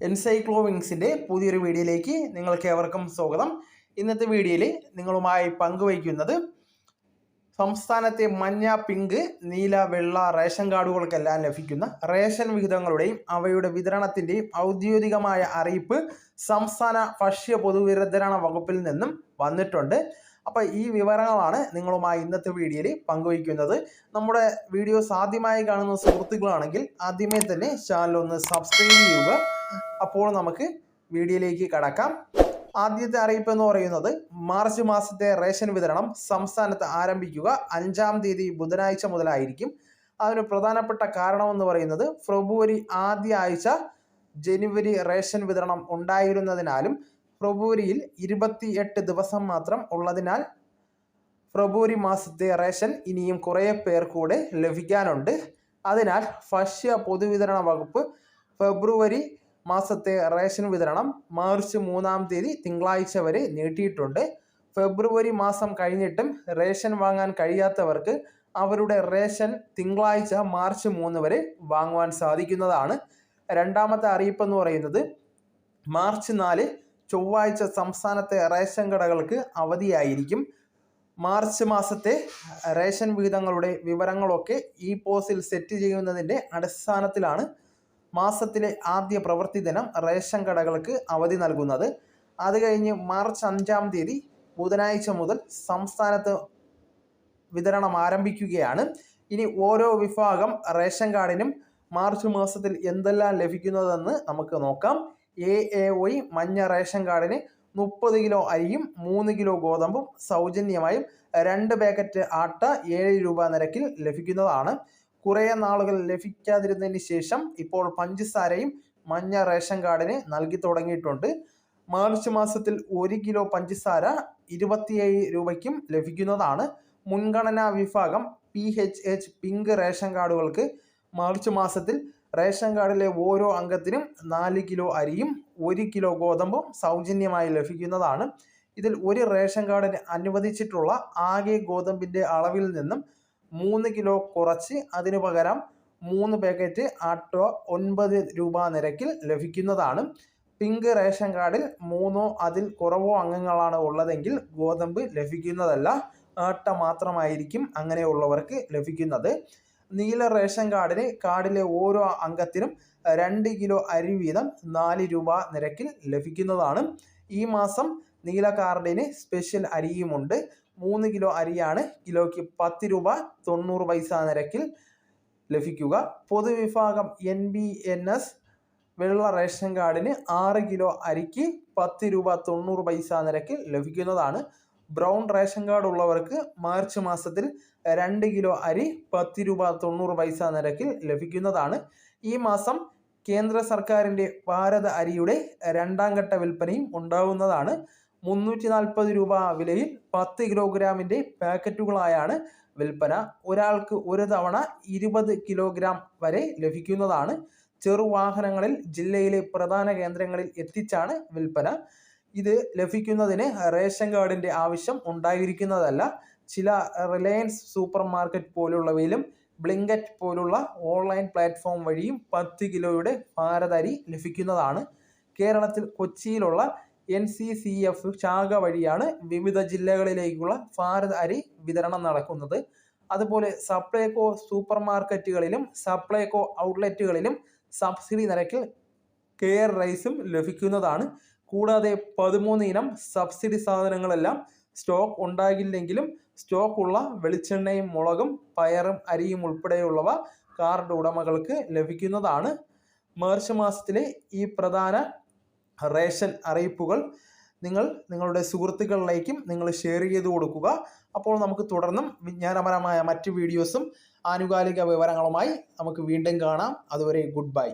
എൻസൈക്ലോവിങ്സിന്റെ പുതിയൊരു വീഡിയോയിലേക്ക് നിങ്ങൾക്ക് ഏവർക്കും സ്വാഗതം. ഇന്നത്തെ വീഡിയോയിൽ നിങ്ങളുമായി പങ്കുവയ്ക്കുന്നത് സംസ്ഥാനത്തെ മഞ്ഞ പിങ്ക് നീല വെള്ള റേഷൻ കാർഡുകൾക്കെല്ലാം ലഭിക്കുന്ന റേഷൻ വിഹിതങ്ങളുടെയും അവയുടെ വിതരണത്തിന്റെയും ഔദ്യോഗികമായ അറിയിപ്പ് സംസ്ഥാന ഭക്ഷ്യ പൊതുവിതരണ വകുപ്പിൽ നിന്നും വന്നിട്ടുണ്ട്. അപ്പോൾ ഈ വിവരങ്ങളാണ് നിങ്ങളുമായി ഇന്നത്തെ വീഡിയോയിൽ പങ്കുവയ്ക്കുന്നത്. നമ്മുടെ വീഡിയോസ് ആദ്യമായി കാണുന്ന സുഹൃത്തുക്കളാണെങ്കിൽ ആദ്യമേ തന്നെ ചാനൽ ഒന്ന് സബ്സ്ക്രൈബ് ചെയ്യുക. അപ്പോൾ നമുക്ക് വീഡിയോയിലേക്ക് കടക്കാം. ആദ്യത്തെ അറിയിപ്പ് എന്ന് പറയുന്നത് മാർച്ച് മാസത്തെ റേഷൻ വിതരണം സംസ്ഥാനത്ത് ആരംഭിക്കുക അഞ്ചാം തീയതി ബുധനാഴ്ച മുതലായിരിക്കും. അതിന് പ്രധാനപ്പെട്ട കാരണം എന്ന് പറയുന്നത് ഫെബ്രുവരി ആദ്യ ആഴ്ച ജനുവരി റേഷൻ വിതരണം ഉണ്ടായിരുന്നതിനാലും ഫെബ്രുവരിയിൽ ഇരുപത്തി എട്ട് ദിവസം മാത്രം ഉള്ളതിനാൽ ഫെബ്രുവരി മാസത്തെ റേഷൻ ഇനിയും കുറേ പേർ കൂടെ ലഭിക്കാനുണ്ട്. അതിനാൽ ഭക്ഷ്യ പൊതുവിതരണ വകുപ്പ് ഫെബ്രുവരി മാസത്തെ റേഷൻ വിതരണം മാർച്ച് മൂന്നാം തീയതി തിങ്കളാഴ്ച വരെ നീട്ടിയിട്ടുണ്ട്. ഫെബ്രുവരി മാസം കഴിഞ്ഞിട്ടും റേഷൻ വാങ്ങാൻ കഴിയാത്തവർക്ക് അവരുടെ റേഷൻ തിങ്കളാഴ്ച മാർച്ച് മൂന്ന് വരെ വാങ്ങുവാൻ സാധിക്കുന്നതാണ്. രണ്ടാമത്തെ അറിയിപ്പ് എന്ന് പറയുന്നത് മാർച്ച് നാല് ചൊവ്വാഴ്ച സംസ്ഥാനത്തെ റേഷൻ കടകൾക്ക് അവധിയായിരിക്കും. മാർച്ച് മാസത്തെ റേഷൻ വിഹിതങ്ങളുടെ വിവരങ്ങളൊക്കെ ഈ പോസിൽ സെറ്റ് ചെയ്യുന്നതിന്റെ അടിസ്ഥാനത്തിലാണ് മാസത്തിലെ ആദ്യ പ്രവൃത്തി ദിനം റേഷൻ കടകൾക്ക് അവധി നൽകുന്നത്. അത് കഴിഞ്ഞ് മാർച്ച് അഞ്ചാം തീയതി ബുധനാഴ്ച മുതൽ സംസ്ഥാനത്ത് വിതരണം ആരംഭിക്കുകയാണ്. ഇനി ഓരോ വിഭാഗം റേഷൻ കാർഡിനും മാർച്ച് മാസത്തിൽ എന്തെല്ലാം ലഭിക്കുന്നതെന്ന് നമുക്ക് നോക്കാം. എ എ വൈ മഞ്ഞ റേഷൻ കാർഡിന് മുപ്പത് കിലോ അരിയും മൂന്ന് കിലോ ഗോതമ്പും സൗജന്യമായും രണ്ട് പാക്കറ്റ് ആട്ട ഏഴ് രൂപ നിരക്കിൽ ലഭിക്കുന്നതാണ്. കുറേ നാളുകൾ ലഭിക്കാതിരുന്നതിന് ശേഷം ഇപ്പോൾ പഞ്ചസാരയും മഞ്ഞ റേഷൻ കാർഡിന് നൽകി തുടങ്ങിയിട്ടുണ്ട്. മാർച്ച് മാസത്തിൽ ഒരു കിലോ പഞ്ചസാര ഇരുപത്തിയേഴ് രൂപയ്ക്കും ലഭിക്കുന്നതാണ്. മുൻഗണനാ വിഭാഗം P H H pink ration കാർഡുകൾക്ക് March മാസത്തിൽ റേഷൻ കാർഡിലെ ഓരോ അംഗത്തിനും നാല് കിലോ അരിയും ഒരു കിലോ ഗോതമ്പും സൗജന്യമായി ലഭിക്കുന്നതാണ്. ഇതിൽ ഒരു റേഷൻ കാർഡിന് അനുവദിച്ചിട്ടുള്ള ആകെ ഗോതമ്പിന്റെ അളവിൽ നിന്നും മൂന്ന് കിലോ കുറച്ച് അതിനു പകരം മൂന്ന് പാക്കറ്റ് ആട്ടോ ഒൻപത് രൂപ നിരക്കിൽ ലഭിക്കുന്നതാണ്. പിങ്ക് റേഷൻ കാർഡിൽ മൂന്നോ അതിൽ കുറവോ അംഗങ്ങളാണ് ഉള്ളതെങ്കിൽ ഗോതമ്പ് ലഭിക്കുന്നതല്ല ആട്ട മാത്രമായിരിക്കും അങ്ങനെയുള്ളവർക്ക് ലഭിക്കുന്നത്. നീല റേഷൻ കാർഡിന് കാർഡിലെ ഓരോ അംഗത്തിനും രണ്ട് കിലോ അരി വീതം നാല് രൂപ നിരക്കിൽ ലഭിക്കുന്നതാണ്. ഈ മാസം നീല കാർഡിന് സ്പെഷ്യൽ അരിയുമുണ്ട്. മൂന്ന് കിലോ അരിയാണ് കിലോയ്ക്ക് പത്ത് രൂപ തൊണ്ണൂറ് പൈസ നിരക്കിൽ ലഭിക്കുക. പൊതുവിഭാഗം എൻ ബി എൻ എസ് വെള്ള റേഷൻ കാർഡിന് ആറ് കിലോ അരിക്ക് പത്ത് രൂപ തൊണ്ണൂറ് പൈസ നിരക്കിൽ ലഭിക്കുന്നതാണ്. ബ്രൗൺ റേഷൻ കാർഡ് ഉള്ളവർക്ക് മാർച്ച് മാസത്തിൽ രണ്ട് കിലോ അരി പത്ത് രൂപ തൊണ്ണൂറ് പൈസ നിരക്കിൽ ലഭിക്കുന്നതാണ്. ഈ മാസം കേന്ദ്ര സർക്കാരിന്റെ ഭാരത അരിയുടെ രണ്ടാം ഘട്ട വിൽപ്പനയും ഉണ്ടാവുന്നതാണ്. മുന്നൂറ്റി നാൽപ്പത് രൂപ വിലയിൽ പത്ത് കിലോഗ്രാമിന്റെ പാക്കറ്റുകളായാണ് വിൽപ്പന. ഒരാൾക്ക് ഒരു തവണ ഇരുപത് കിലോഗ്രാം വരെ ലഭിക്കുന്നതാണ്. ചെറുവാഹനങ്ങളിൽ ജില്ലയിലെ പ്രധാന കേന്ദ്രങ്ങളിൽ എത്തിച്ചാണ് വിൽപ്പന. ഇത് ലഭിക്കുന്നതിന് റേഷൻ കാർഡിന്റെ ആവശ്യം ഉണ്ടായിരിക്കുന്നതല്ല. ചില റിലയൻസ് സൂപ്പർ മാർക്കറ്റ് പോലുള്ളവയിലും ബ്ലിങ്കറ്റ് പോലുള്ള ഓൺലൈൻ പ്ലാറ്റ്ഫോം വഴിയും പത്ത് കിലോയുടെ ഭാരതരി ലഭിക്കുന്നതാണ്. കേരളത്തിൽ കൊച്ചിയിലുള്ള എൻ സി സി എഫ് ശാഖ വഴിയാണ് വിവിധ ജില്ലകളിലേക്കുള്ള ഭാരത് അരി വിതരണം നടക്കുന്നത്. അതുപോലെ സപ്ലൈകോ സൂപ്പർ മാർക്കറ്റുകളിലും സപ്ലൈകോ ഔട്ട്ലെറ്റുകളിലും സബ്സിഡി നിരക്കിൽ കെയർ റൈസും ലഭിക്കുന്നതാണ്. കൂടാതെ പതിമൂന്ന് ഇനം സബ്സിഡി സാധനങ്ങളെല്ലാം സ്റ്റോക്ക് ഉണ്ടാകില്ലെങ്കിലും സ്റ്റോക്കുള്ള വെളിച്ചെണ്ണയും മുളകും പയറും അരിയും ഉൾപ്പെടെയുള്ളവ കാർഡ് ഉടമകൾക്ക് ലഭിക്കുന്നതാണ്. മാർച്ച് മാസത്തിലെ ഈ പ്രധാന റേഷൻ അറിയിപ്പുകൾ നിങ്ങൾ നിങ്ങളുടെ സുഹൃത്തുക്കളിലേക്കും നിങ്ങൾ ഷെയർ ചെയ്ത് കൊടുക്കുക. അപ്പോൾ നമുക്ക് തുടർന്നും വിജ്ഞാനപരമായ മറ്റ് വീഡിയോസും ആനുകാലിക വിവരങ്ങളുമായി നമുക്ക് വീണ്ടും കാണാം. അതുവരെ ഗുഡ് ബൈ.